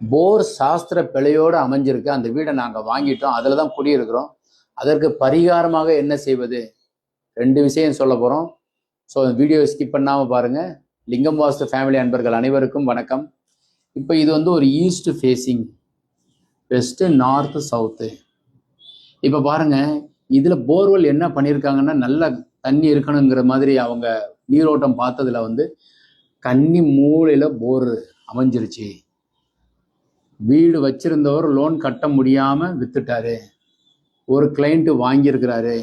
போர் சாஸ்திர பிழையோடு அமைஞ்சிருக்கு. அந்த வீடை நாங்கள் வாங்கிட்டோம். அதில் தான் குடியிருக்கிறோம். அதற்கு பரிகாரமாக என்ன செய்வது? ரெண்டு விஷயம் சொல்ல போகிறோம் ஸோ வீடியோ ஸ்கிப் பண்ணாமல் பாருங்கள் லிங்கம் வாஸ்து ஃபேமிலி அன்பர்கள் அனைவருக்கும் வணக்கம். இப்போ இது வந்து ஒரு east facing west north south இப்போ பாருங்க இதில் போர்வெல் என்ன பண்ணியிருக்காங்கன்னா நல்ல தண்ணி இருக்கணுங்கிற மாதிரி அவங்க நீரோட்டம் பார்த்ததில் வந்து கன்னி மூலையில் போர் அமைஞ்சிருச்சு. வீடு வச்சிருந்தவர் லோன் கட்ட முடியாமல் வித்துட்டாரு. ஒரு கிளைண்ட்டு வாங்கியிருக்கிறாரு.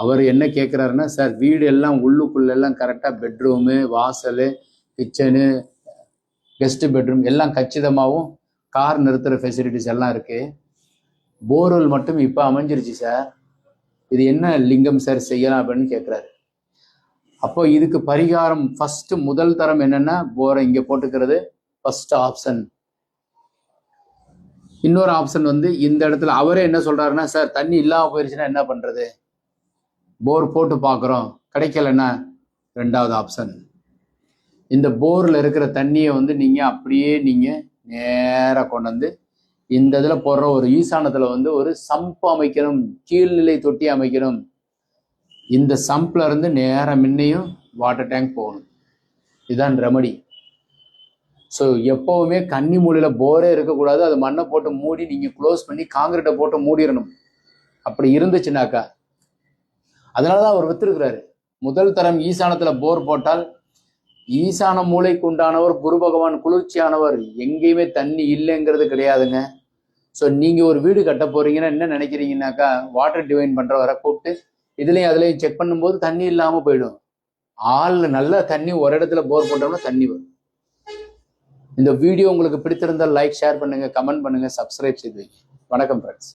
அவர் என்ன கேட்குறாருன்னா சார் வீடு எல்லாம் உள்ளுக்குள்ளெல்லாம் கரெக்டாக பெட்ரூமு வாசல் கிச்சனு கெஸ்ட் பெட்ரூம் எல்லாம் கச்சிதமாகவும் கார் நிறுத்துகிற ஃபெசிலிட்டிஸ் எல்லாம் இருக்குது போர்வெல் மட்டும் இப்போ அமைஞ்சிருச்சு சார். இது என்ன லிங்கம் சார் செய்யலாம் அப்படின்னு கேட்குறாரு. அப்போ இதுக்கு பரிகாரம் ஃபஸ்ட்டு முதல் தரம் என்னென்னா போரை இங்கே போட்டுக்கிறது ஃபஸ்ட்டு ஆப்ஷன் இன்னொரு ஆப்ஷன் வந்து இந்த இடத்துல அவரே என்ன சொல்றாருன்னா சார் தண்ணி இல்லாம போயிருச்சுன்னா என்ன பண்றது? போர் போட்டு பார்க்குறோம். கிடைக்கலன்னா ரெண்டாவது ஆப்ஷன் இந்த போரில் இருக்கிற தண்ணியை வந்து நீங்கள் அப்படியே நீங்கள் நேராக கொண்டு வந்து இந்த இதில் போடுற ஒரு ஈசானத்தில் வந்து ஒரு சம்ப் அமைக்கணும் கீழ்நிலை தொட்டி அமைக்கணும். இந்த சம்ப்ல இருந்து நேராக முன்னையும் வாட்டர் டேங்க் போகணும். இதுதான் ரெமடி ஸோ எப்போவுமே கன்னி மூலையில் போரே இருக்கக்கூடாது. அது மண்ணை போட்டு மூடி நீங்கள் க்ளோஸ் பண்ணி காங்கிரீட்டை போட்டு மூடிடணும். அப்படி இருந்துச்சுனாக்கா அதனால தான் அவர் வித்துருக்கிறாரு. முதல் தரம் ஈசானத்தில் போர் போட்டால் ஈசான மூளைக்கு உண்டானவர் குரு பகவான் குளிர்ச்சியானவர். எங்கேயுமே தண்ணி இல்லைங்கிறது கிடையாதுங்க. ஸோ நீங்கள் ஒரு வீடு கட்ட போறீங்கன்னா என்ன நினைக்கிறீங்கன்னாக்கா வாட்டர் டிவைன் பண்ணுறவரை கூப்பிட்டு இதுலேயும் அதுலேயும் செக் பண்ணும்போது தண்ணி இல்லாமல் போயிடும். ஆள் நல்ல தண்ணி ஒரு இடத்துல போர் போட்டோம்னா தண்ணி வரும். இந்த வீடியோ உங்களுக்கு பிடித்திருந்தால் லைக் ஷேர் பண்ணுங்க கமெண்ட் பண்ணுங்க சப்ஸ்கிரைப் செய்து வைங்க. வணக்கம் ஃப்ரெண்ட்ஸ்